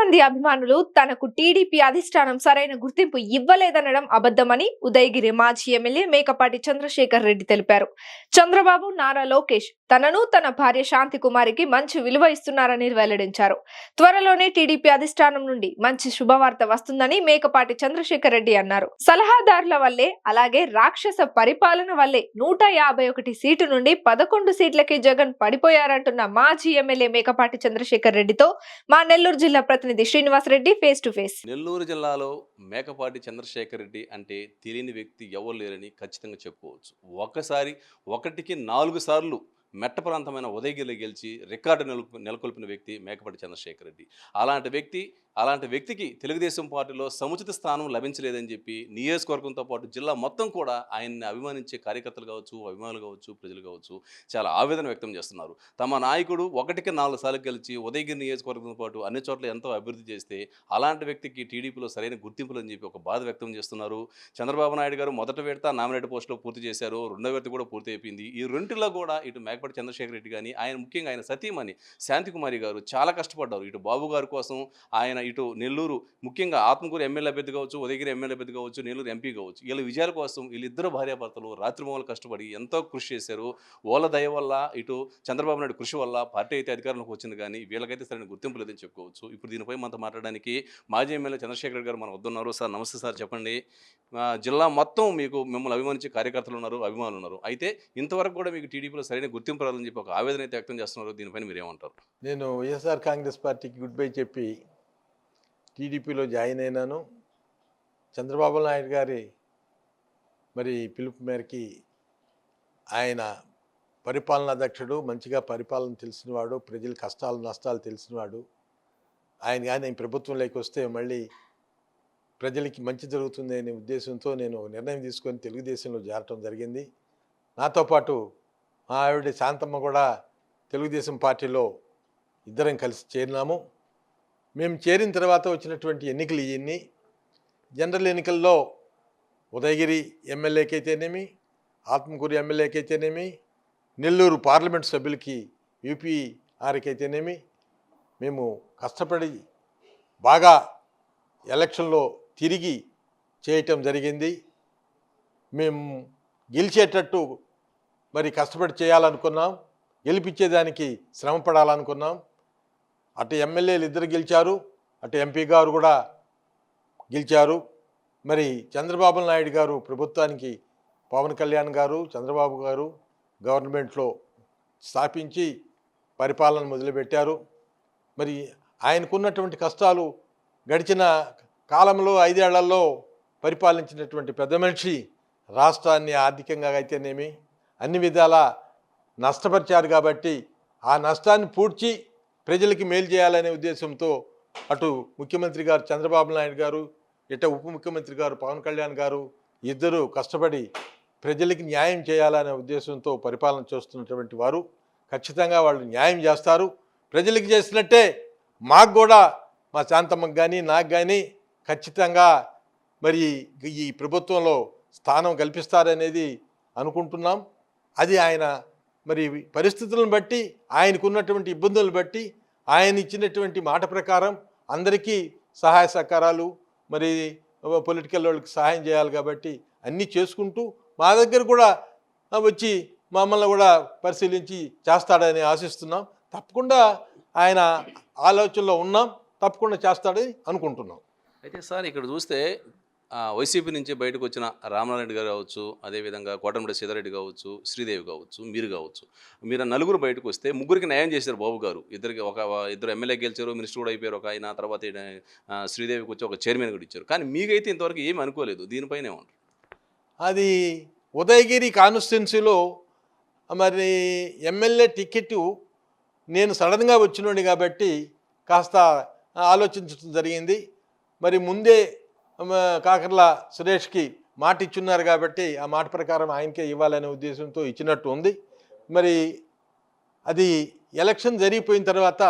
మంది అభిమానులు తనకు టీడీపీ అధిష్టానం సరైన గుర్తింపు ఇవ్వలేదనడం అబద్ధమని ఉదయగిరి మాజీ ఎమ్మెల్యే మేకపాటి చంద్రశేఖర్ రెడ్డి తెలిపారు. చంద్రబాబు నారా లోకేష్ తనను తన భార్య శాంతి కుమారికి మంచి విలువ ఇస్తున్నారని వెల్లడించారు. త్వరలోనే టీడీపీ అధిష్టానం నుండి మంచి శుభవార్త వస్తుందని మేకపాటి చంద్రశేఖర్ రెడ్డి అన్నారు. సలహాదారుల వల్లే అలాగే రాక్షస పరిపాలన వల్లే నూట యాభై ఒకటి సీటు నుండి పదకొండు సీట్లకి జగన్ పడిపోయారంటున్న మాజీ ఎమ్మెల్యే మేకపాటి చంద్రశేఖర్ రెడ్డితో మా నెల్లూరు జిల్లా ప్రతినిధి Srinivas Reddy face to face. Nellore జిల్లాలో మేకపాటి చంద్రశేఖర్ రెడ్డి అంటే తెలియని వ్యక్తి ఎవరు లేరని ఖచ్చితంగా చెప్పుకోవచ్చు. ఒక్కసారి ఒకటికి నాలుగు సార్లు మెట్ట ప్రాంతమైన ఉదయగిరిలో గెలిచి రికార్డు నెలకొల్పిన వ్యక్తి మేకపాటి చంద్రశేఖర్ రెడ్డి అలాంటి వ్యక్తి అలాంటి వ్యక్తికి తెలుగుదేశం పార్టీలో సముచిత స్థానం లభించలేదని చెప్పి నియోజకవర్గంతో పాటు జిల్లా మొత్తం కూడా ఆయన్ని అభిమానించే కార్యకర్తలు కావచ్చు అభిమానులు కావచ్చు ప్రజలు కావచ్చు చాలా ఆవేదన వ్యక్తం చేస్తున్నారు. తమ నాయకుడు ఒకటికి నాలుగు సార్లు గెలిచి ఉదయగిరి నియోజకవర్గంతో పాటు అన్ని చోట్ల ఎంతో అభివృద్ధి చేస్తే అలాంటి వ్యక్తికి టీడీపీలో సరైన గుర్తింపులు అని చెప్పి ఒక బాధ వ్యక్తం చేస్తున్నారు. చంద్రబాబు నాయుడు గారు మొదటి విడత నామినేట్ పోస్టులో పూర్తి చేశారు రెండో విడత కూడా పూర్తి అయిపోయింది. ఈ రెంటిలో కూడా ఇటు మేకపాటి చంద్రశేఖర రెడ్డి కానీ ఆయన ముఖ్యంగా ఆయన సతీమణి శాంతికుమారి గారు చాలా కష్టపడ్డారు. ఇటు బాబు గారి కోసం ఆయన ఇటు నెల్లూరు ముఖ్యంగా ఆత్మకూరు ఎమ్మెల్యే అభ్యర్థి కావచ్చు ఉదయగిరి ఎమ్మెల్యే అభ్యర్థి కావచ్చు నెల్లూరు ఎంపీ కావచ్చు వీళ్ళ విజయాల కోసం వీళ్ళిద్దరు భార్యాభర్తలు రాత్రిమూలలు కష్టపడి ఎంతో కృషి చేశారు. ఓల దయ వల్ల ఇటు చంద్రబాబు నాయుడు కృషి వల్ల పార్టీ అయితే అధికారంలోకి వచ్చింది కానీ వీళ్ళకైతే సరైన గుర్తింపు లేదని చెప్పుకోవచ్చు. ఇప్పుడు దీనిపై మనతో మాట్లాడడానికి మాజీ ఎమ్మెల్యే చంద్రశేఖర్ గారు మన వద్దున్నారు సార్ నమస్తే సార్ చెప్పండి. జిల్లా మొత్తం మీకు మిమ్మల్ని అభిమానించే కార్యకర్తలు ఉన్నారు అభిమానులు ఉన్నారు. అయితే ఇంతవరకు కూడా మీకు టీడీపీలో సరైన గుర్తింపు రాదని చెప్పి ఒక ఆవేదన అయితే వ్యక్తం చేస్తున్నారు. దీనిపైన మీరు ఏమంటారు నేను వైఎస్ఆర్ కాంగ్రెస్ పార్టీకి గుడ్ బై చెప్పి టీడీపీలో జాయిన్ అయినాను. చంద్రబాబు నాయుడు గారి మరి పిలుపు మేరకి ఆయన పరిపాలనాధ్యక్షుడు మంచిగా పరిపాలన తెలిసినవాడు ప్రజల కష్టాలు నష్టాలు తెలిసినవాడు. ఆయన కానీ ప్రభుత్వంలోకి వస్తే మళ్ళీ ప్రజలకి మంచి జరుగుతుంది అనే ఉద్దేశంతో నేను నిర్ణయం తీసుకొని తెలుగుదేశంలో చేరటం జరిగింది. నాతో పాటు మా ఆవిడ శాంతమ్మ కూడా తెలుగుదేశం పార్టీలో ఇద్దరం కలిసి చేరినాము. మేము చేరిన తర్వాత వచ్చినటువంటి ఎన్నికలు ఇవన్నీ జనరల్ ఎన్నికల్లో ఉదయగిరి ఎమ్మెల్యేకి అయితేనేమి ఆత్మకూరు ఎమ్మెల్యేకి అయితేనేమి నెల్లూరు పార్లమెంట్ సభ్యులకి యూపీఆర్కి అయితేనేమి మేము కష్టపడి బాగా ఎలక్షన్లో తిరిగి చేయటం జరిగింది. మేము గెలిచేటట్టు మరి కష్టపడి చేయాలనుకున్నాం. గెలిపించేదానికి శ్రమ పడాలనుకున్నాం అటు ఎమ్మెల్యేలు ఇద్దరు గెలిచారు అటు ఎంపీ గారు కూడా గెలిచారు. మరి చంద్రబాబు నాయుడు గారు ప్రభుత్వానికి పవన్ కళ్యాణ్ గారు చంద్రబాబు గారు గవర్నమెంట్లో స్థాపించి పరిపాలన మొదలుపెట్టారు. మరి ఆయనకున్నటువంటి కష్టాలు గడిచిన కాలంలో ఐదేళ్ళలో పరిపాలించినటువంటి పెద్ద మనిషి రాష్ట్రాన్ని ఆర్థికంగా అయితేనేమి అన్ని విధాల నష్టపరిచారు కాబట్టి ఆ నష్టాన్ని పూడ్చి ప్రజలకి మేలు చేయాలనే ఉద్దేశంతో అటు ముఖ్యమంత్రి గారు చంద్రబాబు నాయుడు గారు ఇట ఉప ముఖ్యమంత్రి గారు పవన్ కళ్యాణ్ గారు ఇద్దరు కష్టపడి ప్రజలకి న్యాయం చేయాలనే ఉద్దేశంతో పరిపాలన చేస్తున్నటువంటి వారు ఖచ్చితంగా వాళ్ళు న్యాయం చేస్తారు. ప్రజలకి చేసినట్టే మాకు కూడా మా శాంతమ్మకు కానీ నాకు కానీ ఖచ్చితంగా మరి ఈ ప్రభుత్వంలో స్థానం కల్పిస్తారనేది అనుకుంటున్నాం. అది ఆయన మరి పరిస్థితులను బట్టి ఆయనకున్నటువంటి ఇబ్బందులను బట్టి ఆయన ఇచ్చినటువంటి మాట ప్రకారం అందరికీ సహాయ సహకారాలు మరి పొలిటికల్ వాళ్ళకి సహాయం చేయాలి కాబట్టి అన్నీ చేసుకుంటూ మా దగ్గర కూడా వచ్చి మమ్మల్ని కూడా పరిశీలించి చేస్తాడని ఆశిస్తున్నాం. తప్పకుండా ఆయన ఆలోచనలో ఉన్నాం. తప్పకుండా చేస్తాడని అనుకుంటున్నాం. అయితే సార్ ఇక్కడ చూస్తే వైసీపీ నుంచి బయటకు వచ్చిన రామనారాయణ గారు కావచ్చు అదేవిధంగా కోటమిడి సీతారెడ్డి కావచ్చు శ్రీదేవి కావచ్చు మీరు కావచ్చు మీరు నలుగురు బయటకు వస్తే ముగ్గురికి న్యాయం చేశారు బాబు గారు. ఇద్దరికి ఒక ఇద్దరు ఎమ్మెల్యే గెలిచారు మినిస్టర్ కూడా అయిపోయారు ఒక ఆయన తర్వాత శ్రీదేవికి వచ్చి ఒక చైర్మన్ కూడా ఇచ్చారు. కానీ మీకైతే ఇంతవరకు ఏమీ అనుకోలేదు దీనిపైన ఏమంటారు? అది ఉదయగిరి కాన్స్టిట్యున్సీలో మరి ఎమ్మెల్యే టికెట్ నేను సడన్గా వచ్చినోడి కాబట్టి కాస్త ఆలోచించడం జరిగింది. మరి ముందే కాకర్ల సురేష్కి మాట ఇచ్చున్నారు కాబట్టి ఆ మాట ప్రకారం ఆయనకే ఇవ్వాలనే ఉద్దేశంతో ఇచ్చినట్టు ఉంది. మరి అది ఎలక్షన్ జరిగిపోయిన తర్వాత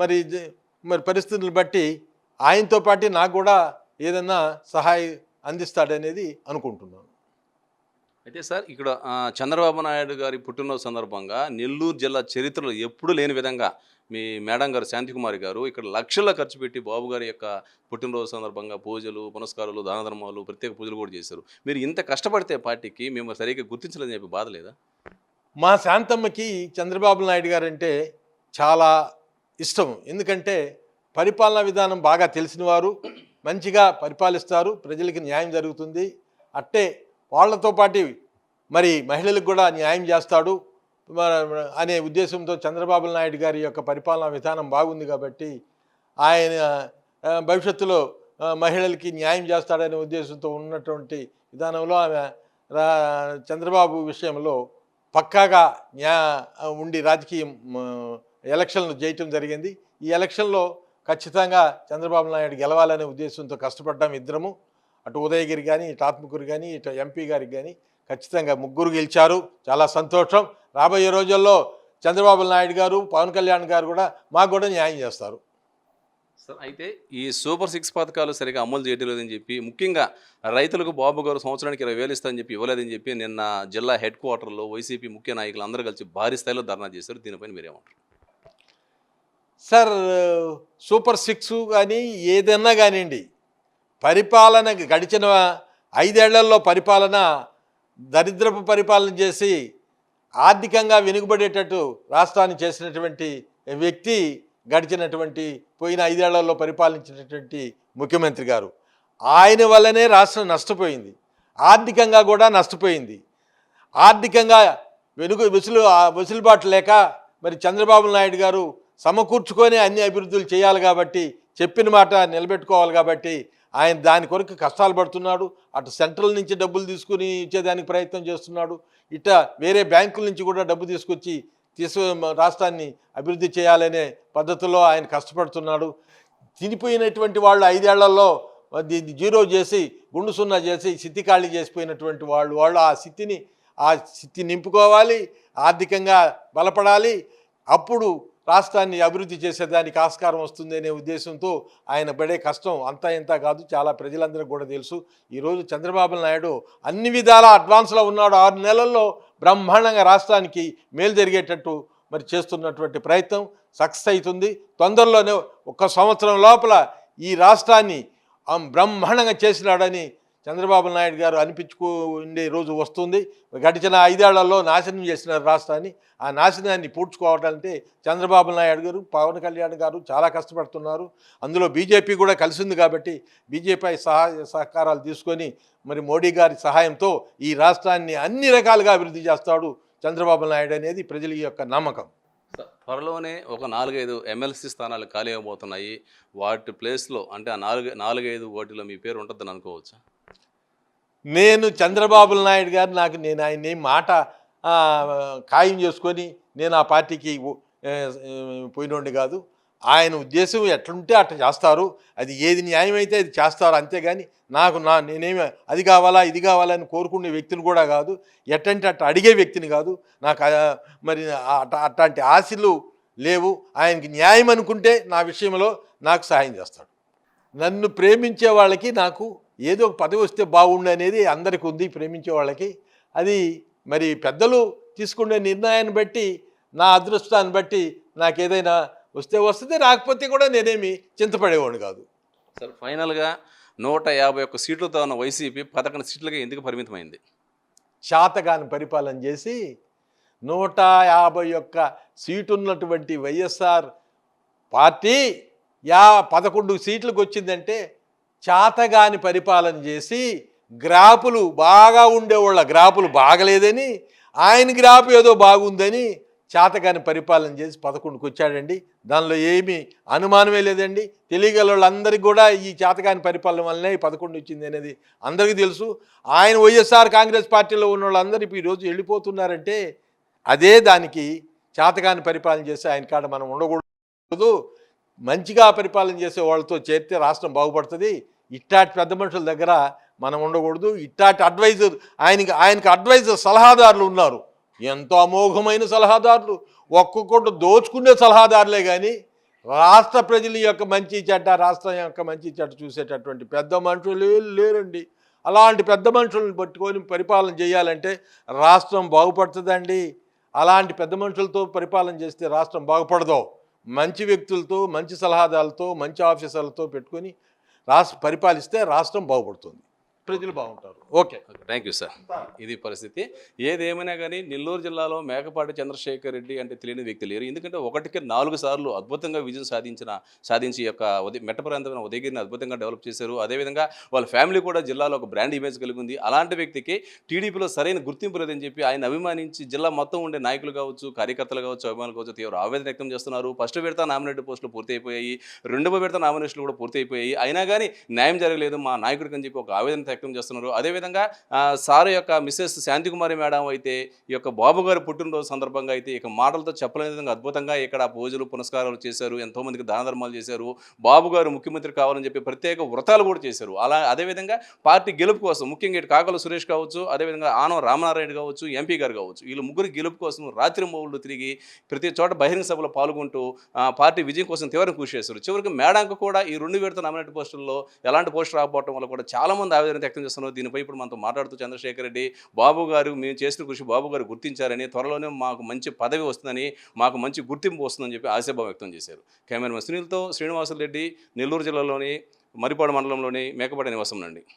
మరి మరి పరిస్థితులను బట్టి ఆయనతో పాటు నాకు కూడా ఏదన్నా సహాయం అందిస్తాడనేది అనుకుంటున్నాను. అయితే సార్ ఇక్కడ చంద్రబాబు నాయుడు గారి పుట్టినరోజు సందర్భంగా నెల్లూరు జిల్లా చరిత్రలో ఎప్పుడూ లేని విధంగా మీ మేడం గారు శాంతికుమారి గారు ఇక్కడ లక్షల ఖర్చు పెట్టి బాబు గారి యొక్క పుట్టినరోజు సందర్భంగా పూజలు పునస్కారాలు దాన ధర్మాలు ప్రత్యేక పూజలు కూడా చేశారు. మీరు ఇంత కష్టపడితే పార్టీకి మేము సరిగ్గా గుర్తించలేదని చెప్పి బాధ లేదా మా శాంతమ్మకి చంద్రబాబు నాయుడు గారు అంటే చాలా ఇష్టం. ఎందుకంటే పరిపాలనా విధానం బాగా తెలిసిన వారు మంచిగా పరిపాలిస్తారు ప్రజలకి న్యాయం జరుగుతుంది. అట్టే వాళ్ళతో పాటు మరి మహిళలకు కూడా న్యాయం చేస్తాడు. అనే ఉద్దేశంతో చంద్రబాబు నాయుడు గారి యొక్క పరిపాలనా విధానం బాగుంది కాబట్టి ఆయన భవిష్యత్తులో మహిళలకి న్యాయం చేస్తాడనే ఉద్దేశంతో ఉన్నటువంటి విధానంలో ఆమె రా చంద్రబాబు విషయంలో పక్కాగా న్యా ఉండి రాజకీయం ఎలక్షన్లు చేయటం జరిగింది. ఈ ఎలక్షన్లో ఖచ్చితంగా చంద్రబాబు నాయుడు గెలవాలనే ఉద్దేశంతో కష్టపడ్డాం ఇద్దరము. అటు ఉదయగిరి కానీ ఇటు ఆత్మకూరు కానీ ఇటు ఎంపీ గారికి కానీ ఖచ్చితంగా ముగ్గురు గెలిచారు. చాలా సంతోషం. రాబోయే రోజుల్లో చంద్రబాబు నాయుడు గారు పవన్ కళ్యాణ్ గారు కూడా మాకు కూడా న్యాయం చేస్తారు. సార్ అయితే ఈ సూపర్ సిక్స్ పథకాలు సరిగా అమలు చేయడం లేదని చెప్పి ముఖ్యంగా రైతులకు బాబు గారు సంవత్సరానికి ఇరవై వేలు ఇస్తారని చెప్పి ఇవ్వలేదని చెప్పి నిన్న జిల్లా హెడ్ క్వార్టర్లో వైసీపీ ముఖ్య నాయకులు అందరూ కలిసి భారీ స్థాయిలో ధర్నా చేశారు. దీనిపైన మీరేమంటారు? సార్ సూపర్ సిక్స్ కానీ ఏదన్నా కానివ్వండి పరిపాలన గడిచిన ఐదేళ్ళలో పరిపాలన దరిద్రపు పరిపాలన చేసి ఆర్థికంగా వెనుకబడేటట్టు రాష్ట్రాన్ని చేసినటువంటి వ్యక్తి గడిచినటువంటి పోయిన ఐదేళ్ళలో పరిపాలించినటువంటి ముఖ్యమంత్రి గారు. ఆయన వల్లనే రాష్ట్రం నష్టపోయింది. ఆర్థికంగా కూడా నష్టపోయింది. ఆర్థికంగా వెనుక విసులు వెసులుబాటు లేక మరి చంద్రబాబు నాయుడు గారు సమకూర్చుకొని అన్ని అభివృద్ధులు చేయాలి కాబట్టి చెప్పిన మాట నిలబెట్టుకోవాలి కాబట్టి ఆయన దాని కొరకు కష్టాలు పడుతున్నాడు. అటు సెంట్రల్ నుంచి డబ్బులు తీసుకుని ఇచ్చేదానికి ప్రయత్నం చేస్తున్నాడు. ఇట వేరే బ్యాంకుల నుంచి కూడా డబ్బు తీసుకొచ్చి తీసు రాష్ట్రాన్ని అభివృద్ధి చేయాలనే పద్ధతిలో ఆయన కష్టపడుతున్నాడు. తినిపోయినటువంటి వాళ్ళు ఐదేళ్ళలో జీరో చేసి గుండు సున్నా చేసి స్థితి ఖాళీ చేసిపోయినటువంటి వాళ్ళు వాళ్ళు ఆ స్థితిని ఆ స్థితి నింపుకోవాలి ఆర్థికంగా బలపడాలి. అప్పుడు రాష్ట్రాన్ని అభివృద్ధి చేసేదానికి ఆస్కారం వస్తుంది అనే ఉద్దేశంతో ఆయన పడే కష్టం అంతా ఇంత కాదు చాలా ప్రజలందరికీ కూడా తెలుసు. ఈరోజు చంద్రబాబు నాయుడు అన్ని విధాల అడ్వాన్స్లో ఉన్నాడు. ఆరు నెలల్లో బ్రహ్మాండంగా రాష్ట్రానికి మేలు జరిగేటట్టు మరి చేస్తున్నటువంటి ప్రయత్నం సక్సెస్ అవుతుంది. తొందరలోనే ఒక సంవత్సరం లోపల ఈ రాష్ట్రాన్ని బ్రహ్మాండంగా చేసినాడని చంద్రబాబు నాయుడు గారు అనిపించుకునే రోజు వస్తుంది. గడిచిన ఐదేళ్ళలో నాశనం చేసిన రాష్ట్రాన్ని ఆ నాశనాన్ని పూడ్చుకోవాలంటే చంద్రబాబు నాయుడు గారు పవన్ కళ్యాణ్ గారు చాలా కష్టపడుతున్నారు. అందులో బీజేపీ కూడా కలిసింది కాబట్టి బీజేపీ సహాయ సహకారాలు తీసుకొని మరి మోడీ గారి సహాయంతో ఈ రాష్ట్రాన్ని అన్ని రకాలుగా అభివృద్ధి చేస్తాడు చంద్రబాబు నాయుడు అనేది ప్రజల యొక్క నమ్మకం. త్వరలోనే ఒక నాలుగైదు ఎమ్మెల్సీ స్థానాలు ఖాళీ అయిపోతున్నాయి వాటి ప్లేస్లో అంటే ఆ నాలుగు నాలుగైదు ఓటిలో మీ పేరు ఉంటుందని అనుకోవచ్చా? నేను చంద్రబాబు నాయుడు గారు నాకు నేను ఆయన మాట ఖాయం చేసుకొని నేను ఆ పార్టీకి ఉ- పోయినోండి కాదు. ఆయన ఉద్దేశం ఎట్లుంటే అట్లా చేస్తారు. అది ఏది న్యాయమైతే అది చేస్తారు అంతేగాని నాకు నా నేనేమి అది కావాలా ఇది కావాలా అని కోరుకునే వ్యక్తిని కూడా కాదు. ఎట్టంటే అట్ట అడిగే వ్యక్తిని కాదు. నాకు మరి అట్ట అట్లాంటి ఆశలు లేవు. ఆయనకి న్యాయం అనుకుంటే నా విషయంలో నాకు సహాయం చేస్తాడు. నన్ను ప్రేమించే వాళ్ళకి నాకు ఏదో ఒక పదవి వస్తే బాగుండు అనేది అందరికి ఉంది ప్రేమించే వాళ్ళకి. అది మరి పెద్దలు తీసుకునే నిర్ణయాన్ని బట్టి నా అదృష్టాన్ని బట్టి నాకు ఏదైనా వస్తే వస్తుంది రాకపోతే కూడా నేనేమి చింతపడేవాడు కాదు. సార్ ఫైనల్గా నూట యాభై ఒక్క సీట్లతో ఉన్న వైసీపీ పదకొండు సీట్లకి ఎందుకు పరిమితమైంది? శాతగాని పరిపాలన చేసి నూట యాభై ఒక్క సీటు ఉన్నటువంటి వైఎస్ఆర్ పార్టీ యా పదకొండు సీట్లకు వచ్చిందంటే చాతగాని పరిపాలన చేసి గ్రాపులు బాగా ఉండేవాళ్ళ గ్రాపులు బాగలేదని ఆయన గ్రాపు ఏదో బాగుందని చాతగాని పరిపాలన చేసి పదకొండుకి వచ్చాడండి. దానిలో ఏమీ అనుమానమే లేదండి. తెలియగల వాళ్ళందరికీ కూడా ఈ చాతగాని పరిపాలన వల్లనే ఈ పదకొండు వచ్చింది అనేది అందరికీ తెలుసు. ఆయన వైఎస్ఆర్ కాంగ్రెస్ పార్టీలో ఉన్న వాళ్ళందరూ ఈరోజు వెళ్ళిపోతున్నారంటే అదే దానికి చాతగాని పరిపాలన చేసి ఆయన కాడ మనం ఉండకూడదు. మంచిగా పరిపాలన చేసే వాళ్ళతో చేరితే రాష్ట్రం బాగుపడుతుంది. ఇట్టాటి పెద్ద మనుషుల దగ్గర మనం ఉండకూడదు. ఇట్టాటి అడ్వైజర్ ఆయనకి ఆయనకి అడ్వైజర్ సలహాదారులు ఉన్నారు. ఎంతో అమోఘమైన సలహాదారులు. ఒక్కొక్కటి దోచుకునే సలహాదారులే కానీ రాష్ట్ర ప్రజల యొక్క మంచి చెడ్డ రాష్ట్రం యొక్క మంచి చెడ్డ చూసేటటువంటి పెద్ద మనుషులు లేరండి. అలాంటి పెద్ద మనుషులను పట్టుకొని పరిపాలన చేయాలంటే రాష్ట్రం బాగుపడుతుందండి. అలాంటి పెద్ద మనుషులతో పరిపాలన చేస్తే రాష్ట్రం బాగుపడదు. మంచి వ్యక్తులతో మంచి సలహాదారులతో మంచి ఆఫీసర్లతో పెట్టుకొని రాష్ట్ర పరిపాలిస్తే రాష్ట్రం బాగుపడుతుంది. ప్రజలు బాగుంటారు. ఓకే. Thank you sir. ఇది పరిస్థితి. ఏదేమైనా కానీ నెల్లూరు జిల్లాలో మేకపాటి చంద్రశేఖర్ రెడ్డి అంటే తెలియని వ్యక్తి లేరు. ఎందుకంటే ఒకటికి నాలుగు సార్లు అద్భుతంగా విజయం సాధించిన సాధించి యొక్క ఉదయ మెట్ట ప్రాంతమైన ఉదయగిరిని అద్భుతంగా డెవలప్ చేశారు. అదేవిధంగా వాళ్ళ ఫ్యామిలీ కూడా జిల్లాలో ఒక బ్రాండ్ ఇమేజ్ కలిగి ఉంది అలాంటి వ్యక్తికి టీడీపీలో సరైన గుర్తింపు లేదని చెప్పి ఆయన అభిమానించి జిల్లా మొత్తం ఉండే నాయకులు కావచ్చు కార్యకర్తలు కావచ్చు అభిమానులు కావచ్చు తీవ్ర ఆవేదన వ్యక్తం చేస్తున్నారు. ఫస్ట్ విడత నామినేటెడ్ పోస్టులు పూర్తి అయిపోయాయి రెండవ విడత నామినేషన్లు కూడా పూర్తి అయిపోయాయి అయినా కానీ న్యాయం జరగలేదు. మా నాయకుడికి అని చెప్పి ఒక ఆవేదన వ్యక్తం చేస్తున్నారు. అదేవిధంగా సార్ యొక్క మిస్సెస్ శాంతికుమారి మేడం అయితే ఈ యొక్క బాబు గారి పుట్టినరోజు సందర్భంగా అయితే ఇక మాటలతో చెప్పలేని విధంగా అద్భుతంగా ఇక్కడ పూజలు పునస్కారాలు చేశారు. ఎంతోమందికి దాన ధర్మాలు చేశారు. బాబు గారు ముఖ్యమంత్రి కావాలని చెప్పి ప్రత్యేక వ్రతాలు కూడా చేశారు. అలా అదేవిధంగా పార్టీ గెలుపు కోసం ముఖ్యంగా ఇటు కాకల సురేష్ కావచ్చు అదేవిధంగా ఆనం రామనారాయణ కావచ్చు ఎంపీ గారు కావచ్చు వీళ్ళు ముగ్గురు గెలుపు కోసం రాత్రి మౌళ్ళు తిరిగి ప్రతి చోట బహిరంగ సభలో పాల్గొంటూ పార్టీ విజయం కోసం తీవ్రంగా కృషి చేశారు. చివరికి మేడంకు కూడా ఈ రెండు విడత నామినేట్ పోస్టుల్లో ఎలాంటి పోస్టర్ రాకపోవడం వల్ల కూడా చాలా మంది ఆవేదన వ్యక్తం చేస్తున్నారు దీనిపై ఇప్పుడు మనతో మాట్లాడుతూ చంద్రశేఖర్ రెడ్డి బాబు గారు మేము చేసిన కృషి బాబు గారు గుర్తించారని త్వరలోనే మాకు మంచి పదవి వస్తుందని మాకు మంచి గుర్తింపు వస్తుందని చెప్పి ఆశాభావం వ్యక్తం చేశారు. కెమెరామెన్ సునీల్తో శ్రీనివాసులు రెడ్డి నెల్లూరు జిల్లాలోని మరిపాడు మండలంలోని మేకపాటి నివాసం నుండి.